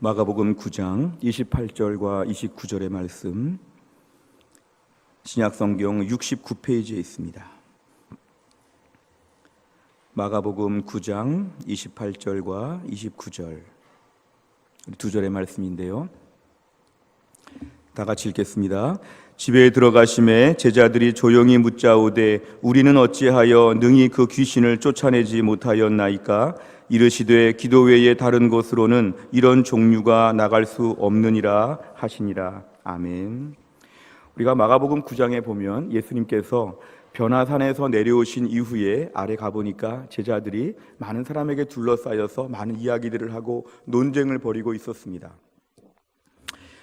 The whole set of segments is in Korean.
마가복음 9장 28절과 29절의 말씀 신약 성경 69페이지에 있습니다. 마가복음 9장 28절과 29절 두 절의 말씀인데요. 다 같이 읽겠습니다. 집에 들어가심에 제자들이 조용히 묻자오되 우리는 어찌하여 능히 그 귀신을 쫓아내지 못하였나이까 이르시되 기도 외에 다른 곳으로는 이런 종류가 나갈 수 없느니라 하시니라 아멘. 우리가 마가복음 9장에 보면 예수님께서 변화산에서 내려오신 이후에 아래 가보니까 제자들이 많은 사람에게 둘러싸여서 많은 이야기들을 하고 논쟁을 벌이고 있었습니다.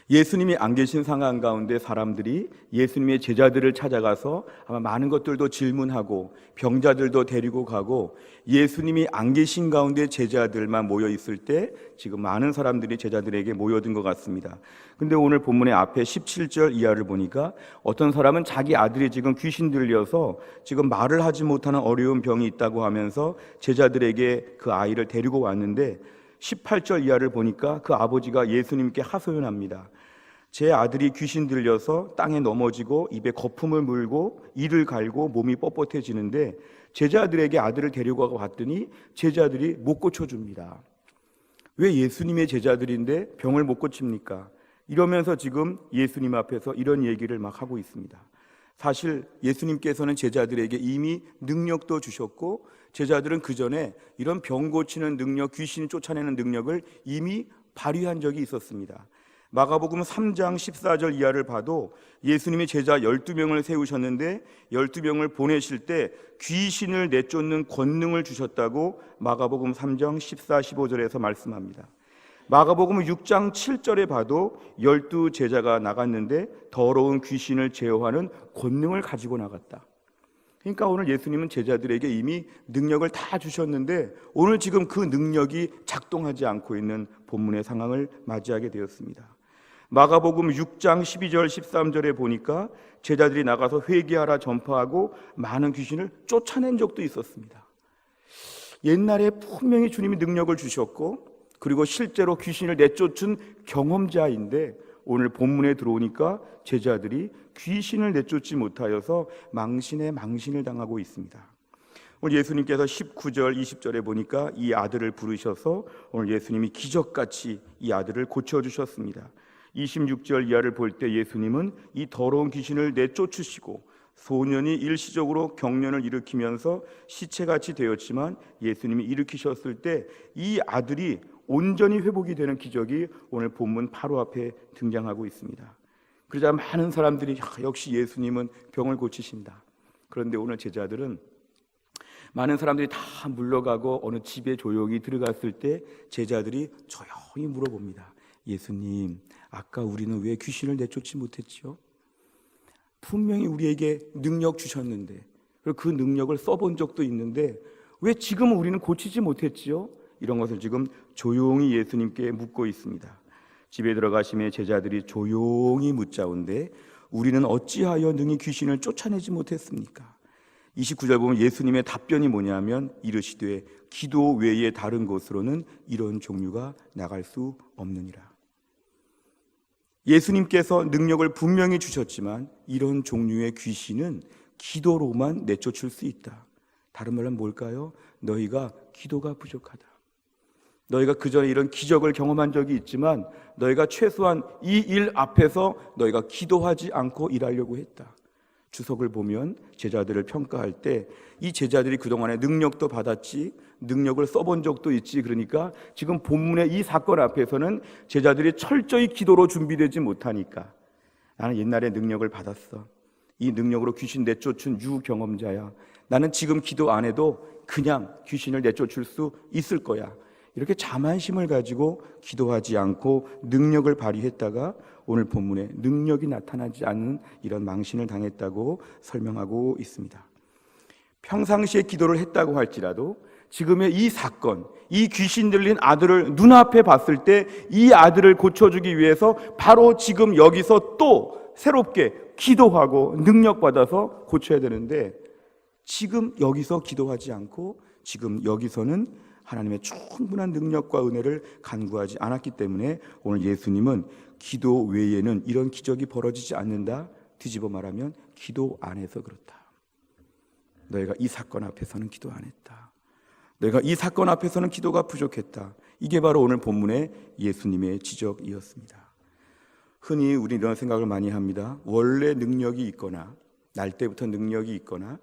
예수님이 안 계신 상황 가운데 사람들이 예수님의 제자들을 찾아가서 아마 많은 것들도 질문하고 병자들도 데리고 가고 예수님이 안 계신 가운데 제자들만 모여 있을 때 지금 많은 사람들이 제자들에게 모여든 것 같습니다. 근데 오늘 본문의 앞에 17절 이하를 보니까 어떤 사람은 자기 아들이 지금 귀신 들려서 지금 말을 하지 못하는 어려운 병이 있다고 하면서 제자들에게 그 아이를 데리고 왔는데 18절 이하를 보니까 그 아버지가 예수님께 하소연합니다. 제 아들이 귀신 들려서 땅에 넘어지고 입에 거품을 물고 이를 갈고 몸이 뻣뻣해지는데 제자들에게 아들을 데려가고 봤더니 제자들이 못 고쳐줍니다. 왜 예수님의 제자들인데 병을 못 고칩니까? 이러면서 지금 예수님 앞에서 이런 얘기를 막 하고 있습니다. 사실 예수님께서는 제자들에게 이미 능력도 주셨고 제자들은 그 전에 이런 병 고치는 능력, 귀신 쫓아내는 능력을 이미 발휘한 적이 있었습니다. 마가복음 3장 14절 이하를 봐도 예수님이 제자 12명을 세우셨는데 12명을 보내실 때 귀신을 내쫓는 권능을 주셨다고 마가복음 3장 14, 15절에서 말씀합니다. 마가복음 6장 7절에 봐도 열두 제자가 나갔는데 더러운 귀신을 제어하는 권능을 가지고 나갔다. 그러니까 오늘 예수님은 제자들에게 이미 능력을 다 주셨는데 오늘 지금 그 능력이 작동하지 않고 있는 본문의 상황을 맞이하게 되었습니다. 마가복음 6장 12절 13절에 보니까 제자들이 나가서 회개하라 전파하고 많은 귀신을 쫓아낸 적도 있었습니다. 옛날에 분명히 주님이 능력을 주셨고 그리고 실제로 귀신을 내쫓은 경험자인데 오늘 본문에 들어오니까 제자들이 귀신을 내쫓지 못하여서 망신에 망신을 당하고 있습니다. 오늘 예수님께서 19절, 20절에 보니까 이 아들을 부르셔서 오늘 예수님이 기적같이 이 아들을 고쳐주셨습니다. 26절 이하를 볼 때 예수님은 이 더러운 귀신을 내쫓으시고 소년이 일시적으로 경련을 일으키면서 시체같이 되었지만 예수님이 일으키셨을 때 이 아들이 온전히 회복이 되는 기적이 오늘 본문 바로 앞에 등장하고 있습니다. 그러자 많은 사람들이 역시 예수님은 병을 고치신다. 그런데 오늘 제자들은 많은 사람들이 다 물러가고 어느 집에 조용히 들어갔을 때 제자들이 조용히 물어봅니다. 예수님, 아까 우리는 왜 귀신을 내쫓지 못했지요? 분명히 우리에게 능력 주셨는데 그 능력을 써본 적도 있는데 왜 지금 우리는 고치지 못했지요? 이런 것을 지금 조용히 예수님께 묻고 있습니다. 집에 들어가심에 제자들이 조용히 묻자온데 우리는 어찌하여 능히 귀신을 쫓아내지 못했습니까? 29절 보면 예수님의 답변이 뭐냐면 이르시되 기도 외에 다른 곳으로는 이런 종류가 나갈 수 없느니라. 예수님께서 능력을 분명히 주셨지만 이런 종류의 귀신은 기도로만 내쫓을 수 있다. 다른 말은 뭘까요? 너희가 기도가 부족하다. 너희가 그 전에 이런 기적을 경험한 적이 있지만 너희가 최소한 이 일 앞에서 너희가 기도하지 않고 일하려고 했다. 주석을 보면 제자들을 평가할 때 이 제자들이 그동안에 능력도 받았지 능력을 써본 적도 있지 그러니까 지금 본문의 이 사건 앞에서는 제자들이 철저히 기도로 준비되지 못하니까 나는 옛날에 능력을 받았어. 이 능력으로 귀신 내쫓은 유경험자야. 나는 지금 기도 안 해도 그냥 귀신을 내쫓을 수 있을 거야. 이렇게 자만심을 가지고 기도하지 않고 능력을 발휘했다가 오늘 본문에 능력이 나타나지 않는 이런 망신을 당했다고 설명하고 있습니다. 평상시에 기도를 했다고 할지라도 지금의 이 사건, 이 귀신 들린 아들을 눈앞에 봤을 때 이 아들을 고쳐주기 위해서 바로 지금 여기서 또 새롭게 기도하고 능력받아서 고쳐야 되는데 지금 여기서 기도하지 않고 지금 여기서는 하나님의 충분한 능력과 은혜를 간구하지 않았기 때문에 오늘 예수님은 기도 외에는 이런 기적이 벌어지지 않는다. 뒤집어 말하면 기도 안 해서 그렇다. 너희가 이 사건 앞에서는 기도 안 했다. 너희가 이 사건 앞에서는 기도가 부족했다. 이게 바로 오늘 본문의 예수님의 지적이었습니다. 흔히 우리 이런 생각을 많이 합니다. 원래 능력이 있거나 날 때부터 능력이 있거나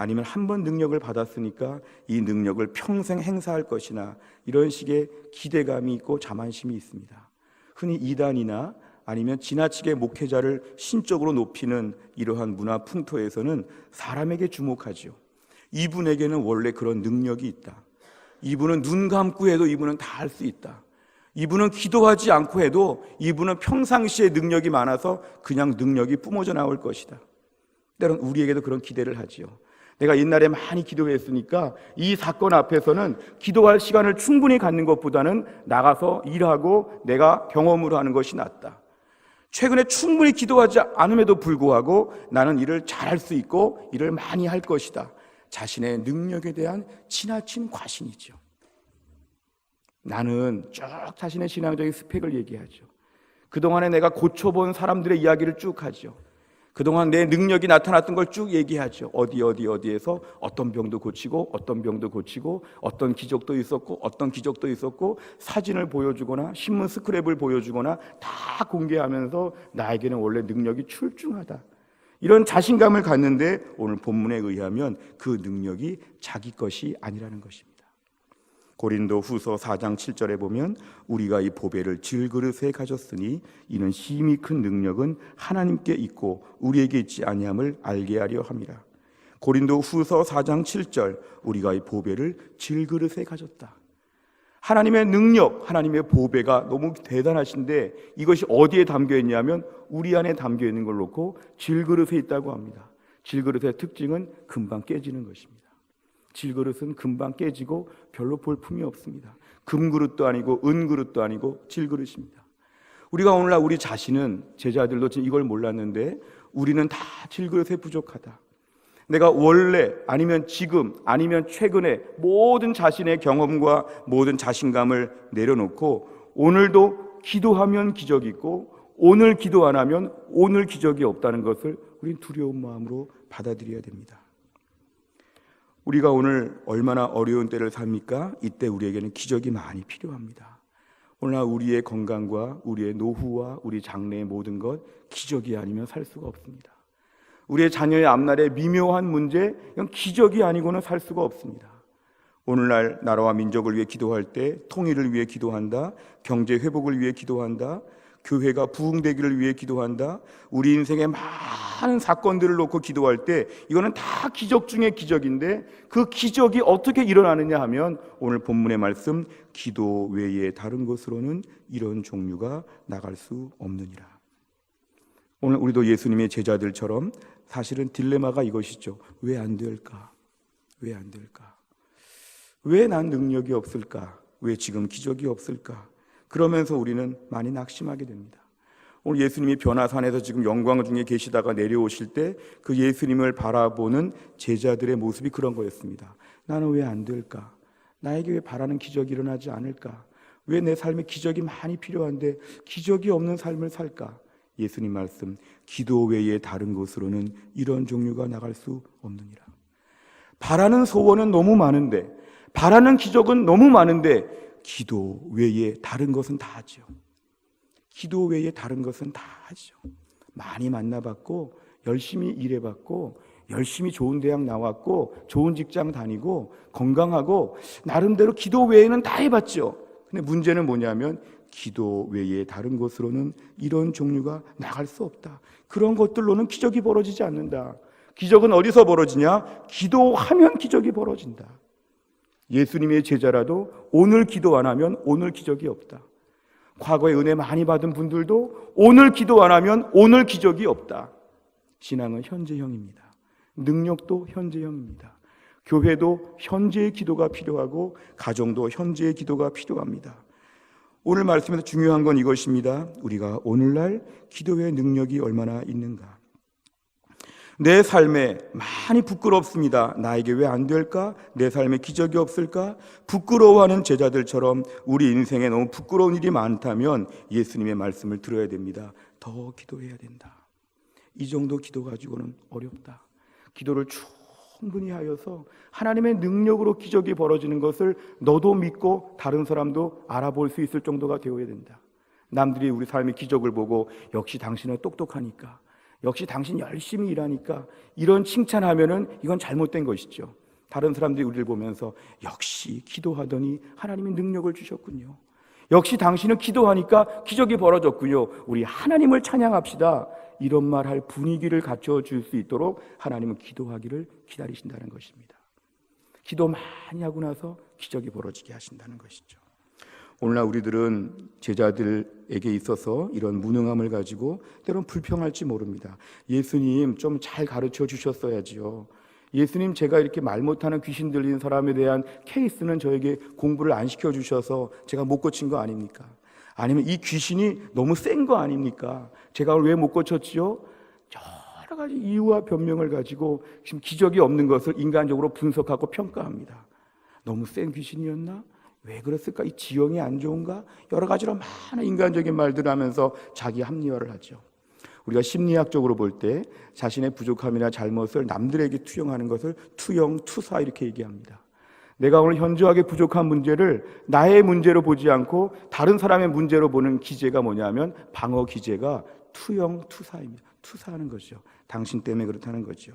아니면 한 번 능력을 받았으니까 이 능력을 평생 행사할 것이나 이런 식의 기대감이 있고 자만심이 있습니다. 흔히 이단이나 아니면 지나치게 목회자를 신적으로 높이는 이러한 문화 풍토에서는 사람에게 주목하죠. 이분에게는 원래 그런 능력이 있다. 이분은 눈 감고 해도 이분은 다 할 수 있다. 이분은 기도하지 않고 해도 이분은 평상시에 능력이 많아서 그냥 능력이 뿜어져 나올 것이다. 때론 우리에게도 그런 기대를 하지요. 내가 옛날에 많이 기도했으니까 이 사건 앞에서는 기도할 시간을 충분히 갖는 것보다는 나가서 일하고 내가 경험으로 하는 것이 낫다. 최근에 충분히 기도하지 않음에도 불구하고 나는 일을 잘할 수 있고 일을 많이 할 것이다. 자신의 능력에 대한 지나친 과신이죠. 나는 쭉 자신의 신앙적인 스펙을 얘기하죠. 그동안에 내가 고쳐본 사람들의 이야기를 쭉 하죠. 그동안 내 능력이 나타났던 걸 쭉 얘기하죠. 어디 어디 어디에서 어떤 병도 고치고 어떤 병도 고치고 어떤 기적도 있었고 어떤 기적도 있었고 사진을 보여주거나 신문 스크랩을 보여주거나 다 공개하면서 나에게는 원래 능력이 출중하다. 이런 자신감을 갖는데 오늘 본문에 의하면 그 능력이 자기 것이 아니라는 것입니다. 고린도 후서 4장 7절에 보면 우리가 이 보배를 질그릇에 가졌으니 이는 힘이 큰 능력은 하나님께 있고 우리에게 있지 아니함을 알게 하려 함이라. 고린도 후서 4장 7절 우리가 이 보배를 질그릇에 가졌다. 하나님의 능력, 하나님의 보배가 너무 대단하신데 이것이 어디에 담겨 있냐면 우리 안에 담겨 있는 걸 놓고 질그릇에 있다고 합니다. 질그릇의 특징은 금방 깨지는 것입니다. 질그릇은 금방 깨지고 별로 볼품이 없습니다. 금그릇도 아니고 은그릇도 아니고 질그릇입니다. 우리가 오늘날 우리 자신은 제자들도 지금 이걸 몰랐는데 우리는 다 질그릇에 부족하다. 내가 원래 아니면 지금 아니면 최근에 모든 자신의 경험과 모든 자신감을 내려놓고 오늘도 기도하면 기적이 있고 오늘 기도 안 하면 오늘 기적이 없다는 것을 우린 두려운 마음으로 받아들여야 됩니다. 우리가 오늘 얼마나 어려운 때를 삽니까? 이때 우리에게는 기적이 많이 필요합니다. 오늘날 우리의 건강과 우리의 노후와 우리 장래의 모든 것 기적이 아니면 살 수가 없습니다. 우리의 자녀의 앞날의 미묘한 문제, 이건 기적이 아니고는 살 수가 없습니다. 오늘날 나라와 민족을 위해 기도할 때 통일을 위해 기도한다, 경제 회복을 위해 기도한다, 교회가 부흥되기를 위해 기도한다. 우리 인생의 많은 사건들을 놓고 기도할 때 이거는 다 기적 중의 기적인데 그 기적이 어떻게 일어나느냐 하면 오늘 본문의 말씀 기도 외에 다른 것으로는 이런 종류가 나갈 수 없느니라. 오늘 우리도 예수님의 제자들처럼 사실은 딜레마가 이것이죠. 왜 안 될까? 왜 안 될까? 왜 난 능력이 없을까? 왜 지금 기적이 없을까? 그러면서 우리는 많이 낙심하게 됩니다. 오늘 예수님이 변화산에서 지금 영광 중에 계시다가 내려오실 때 그 예수님을 바라보는 제자들의 모습이 그런 거였습니다. 나는 왜 안 될까? 나에게 왜 바라는 기적이 일어나지 않을까? 왜 내 삶에 기적이 많이 필요한데 기적이 없는 삶을 살까? 예수님 말씀, 기도 외에 다른 곳으로는 이런 종류가 나갈 수 없느니라. 바라는 소원은 너무 많은데, 바라는 기적은 너무 많은데, 기도 외에 다른 것은 다 하죠. 기도 외에 다른 것은 다 하죠. 많이 만나봤고, 열심히 일해봤고, 열심히 좋은 대학 나왔고, 좋은 직장 다니고, 건강하고, 나름대로 기도 외에는 다 해봤죠. 근데 문제는 뭐냐면, 기도 외에 다른 곳으로는 이런 종류가 나갈 수 없다. 그런 것들로는 기적이 벌어지지 않는다. 기적은 어디서 벌어지냐? 기도하면 기적이 벌어진다. 예수님의 제자라도 오늘 기도 안 하면 오늘 기적이 없다. 과거에 은혜 많이 받은 분들도 오늘 기도 안 하면 오늘 기적이 없다. 신앙은 현재형입니다. 능력도 현재형입니다. 교회도 현재의 기도가 필요하고 가정도 현재의 기도가 필요합니다. 오늘 말씀에서 중요한 건 이것입니다. 우리가 오늘날 기도의 능력이 얼마나 있는가. 내 삶에 많이 부끄럽습니다. 나에게 왜 안 될까? 내 삶에 기적이 없을까? 부끄러워하는 제자들처럼 우리 인생에 너무 부끄러운 일이 많다면 예수님의 말씀을 들어야 됩니다. 더 기도해야 된다. 이 정도 기도 가지고는 어렵다. 기도를 충분히 하여서 하나님의 능력으로 기적이 벌어지는 것을 너도 믿고 다른 사람도 알아볼 수 있을 정도가 되어야 된다. 남들이 우리 삶의 기적을 보고 역시 당신은 똑똑하니까 역시 당신 열심히 일하니까 이런 칭찬하면은 이건 잘못된 것이죠. 다른 사람들이 우리를 보면서 역시 기도하더니 하나님이 능력을 주셨군요. 역시 당신은 기도하니까 기적이 벌어졌군요. 우리 하나님을 찬양합시다. 이런 말 할 분위기를 갖춰 줄 수 있도록 하나님은 기도하기를 기다리신다는 것입니다. 기도 많이 하고 나서 기적이 벌어지게 하신다는 것이죠. 오늘날 우리들은 제자들에게 있어서 이런 무능함을 가지고 때론 불평할지 모릅니다. 예수님 좀 잘 가르쳐 주셨어야지요. 예수님 제가 이렇게 말 못하는 귀신 들린 사람에 대한 케이스는 저에게 공부를 안 시켜 주셔서 제가 못 고친 거 아닙니까? 아니면 이 귀신이 너무 센 거 아닙니까? 제가 왜 못 고쳤지요? 여러 가지 이유와 변명을 가지고 지금 기적이 없는 것을 인간적으로 분석하고 평가합니다. 너무 센 귀신이었나? 왜 그랬을까? 이 지형이 안 좋은가? 여러 가지로 많은 인간적인 말들을 하면서 자기 합리화를 하죠. 우리가 심리학적으로 볼 때 자신의 부족함이나 잘못을 남들에게 투영하는 것을 투영, 투사 이렇게 얘기합니다. 내가 오늘 현저하게 부족한 문제를 나의 문제로 보지 않고 다른 사람의 문제로 보는 기제가 뭐냐면 방어 기제가 투영, 투사입니다. 투사하는 거죠. 당신 때문에 그렇다는 거죠.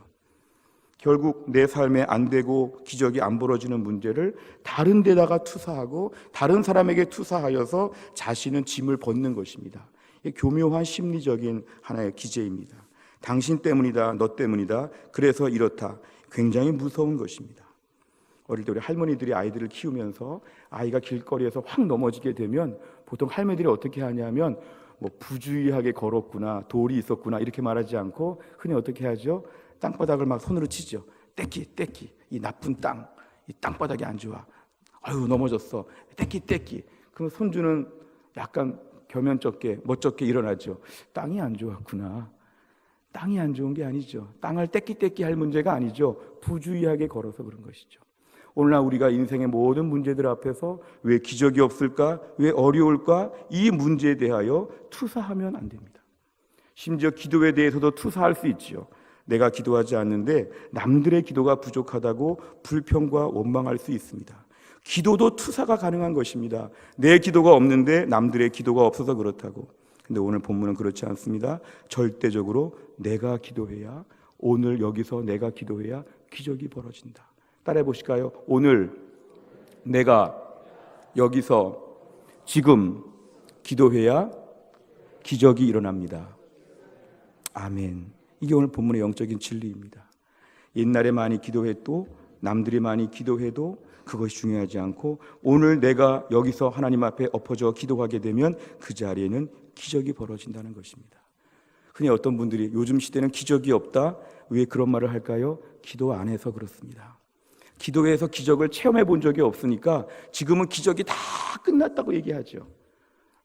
결국 내 삶에 안 되고 기적이 안 벌어지는 문제를 다른 데다가 투사하고 다른 사람에게 투사하여서 자신은 짐을 벗는 것입니다. 교묘한 심리적인 하나의 기제입니다. 당신 때문이다, 너 때문이다. 그래서 이렇다. 굉장히 무서운 것입니다. 어릴 때 우리 할머니들이 아이들을 키우면서 아이가 길거리에서 확 넘어지게 되면 보통 할머니들이 어떻게 하냐면 뭐 부주의하게 걸었구나, 돌이 있었구나 이렇게 말하지 않고 흔히 어떻게 하죠? 땅바닥을 막 손으로 치죠. 떼끼, 떼끼. 이 나쁜 땅. 이 땅바닥이 안 좋아. 아유, 넘어졌어. 떼끼, 떼끼. 그럼 손주는 약간 겸연쩍게, 멋쩍게 일어나죠. 땅이 안 좋았구나. 땅이 안 좋은 게 아니죠. 땅을 떼끼, 떼끼 할 문제가 아니죠. 부주의하게 걸어서 그런 것이죠. 오늘날 우리가 인생의 모든 문제들 앞에서 왜 기적이 없을까? 왜 어려울까? 이 문제에 대하여 투사하면 안 됩니다. 심지어 기도에 대해서도 투사할 수 있지요. 내가 기도하지 않는데 남들의 기도가 부족하다고 불평과 원망할 수 있습니다. 기도도 투사가 가능한 것입니다. 내 기도가 없는데 남들의 기도가 없어서 그렇다고. 근데 오늘 본문은 그렇지 않습니다. 절대적으로 내가 기도해야 오늘 여기서 내가 기도해야 기적이 벌어진다. 따라해 보실까요? 오늘 내가 여기서 지금 기도해야 기적이 일어납니다. 아멘. 이게 오늘 본문의 영적인 진리입니다. 옛날에 많이 기도해도 남들이 많이 기도해도 그것이 중요하지 않고 오늘 내가 여기서 하나님 앞에 엎어져 기도하게 되면 그 자리에는 기적이 벌어진다는 것입니다. 흔히 어떤 분들이 요즘 시대는 기적이 없다. 왜 그런 말을 할까요? 기도 안 해서 그렇습니다. 기도해서 기적을 체험해 본 적이 없으니까 지금은 기적이 다 끝났다고 얘기하죠.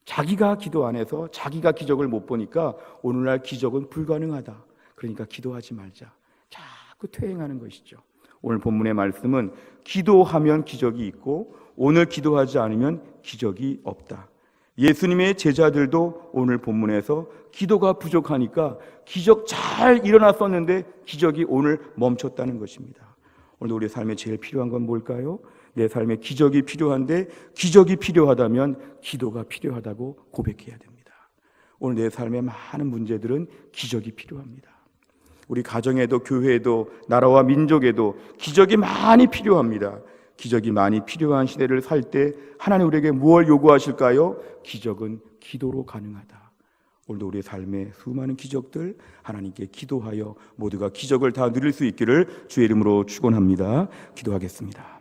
자기가 기도 안 해서 자기가 기적을 못 보니까 오늘날 기적은 불가능하다. 그러니까 기도하지 말자. 자꾸 퇴행하는 것이죠. 오늘 본문의 말씀은 기도하면 기적이 있고 오늘 기도하지 않으면 기적이 없다. 예수님의 제자들도 오늘 본문에서 기도가 부족하니까 기적 잘 일어났었는데 기적이 오늘 멈췄다는 것입니다. 오늘 우리 삶에 제일 필요한 건 뭘까요? 내 삶에 기적이 필요한데 기적이 필요하다면 기도가 필요하다고 고백해야 됩니다. 오늘 내 삶의 많은 문제들은 기적이 필요합니다. 우리 가정에도 교회에도 나라와 민족에도 기적이 많이 필요합니다. 기적이 많이 필요한 시대를 살 때 하나님 우리에게 무엇을 요구하실까요? 기적은 기도로 가능하다. 오늘도 우리의 삶에 수많은 기적들 하나님께 기도하여 모두가 기적을 다 누릴 수 있기를 주의 이름으로 축원합니다. 기도하겠습니다.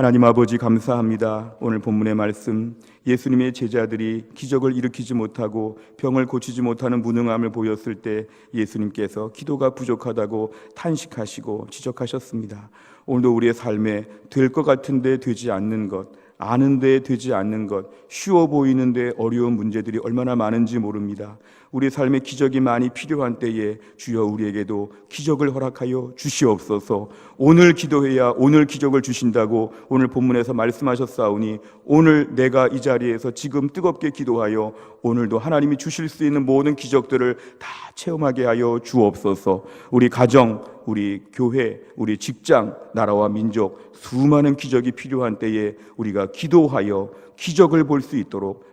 하나님 아버지 감사합니다. 오늘 본문의 말씀 예수님의 제자들이 기적을 일으키지 못하고 병을 고치지 못하는 무능함을 보였을 때 예수님께서 기도가 부족하다고 탄식하시고 지적하셨습니다. 오늘도 우리의 삶에 될 것 같은데 되지 않는 것, 아는데 되지 않는 것, 쉬워 보이는데 어려운 문제들이 얼마나 많은지 모릅니다. 우리 삶에 기적이 많이 필요한 때에 주여 우리에게도 기적을 허락하여 주시옵소서. 오늘 기도해야 오늘 기적을 주신다고 오늘 본문에서 말씀하셨사오니 오늘 내가 이 자리에서 지금 뜨겁게 기도하여 오늘도 하나님이 주실 수 있는 모든 기적들을 다 체험하게 하여 주옵소서. 우리 가정, 우리 교회, 우리 직장, 나라와 민족 수많은 기적이 필요한 때에 우리가 기도하여 기적을 볼 수 있도록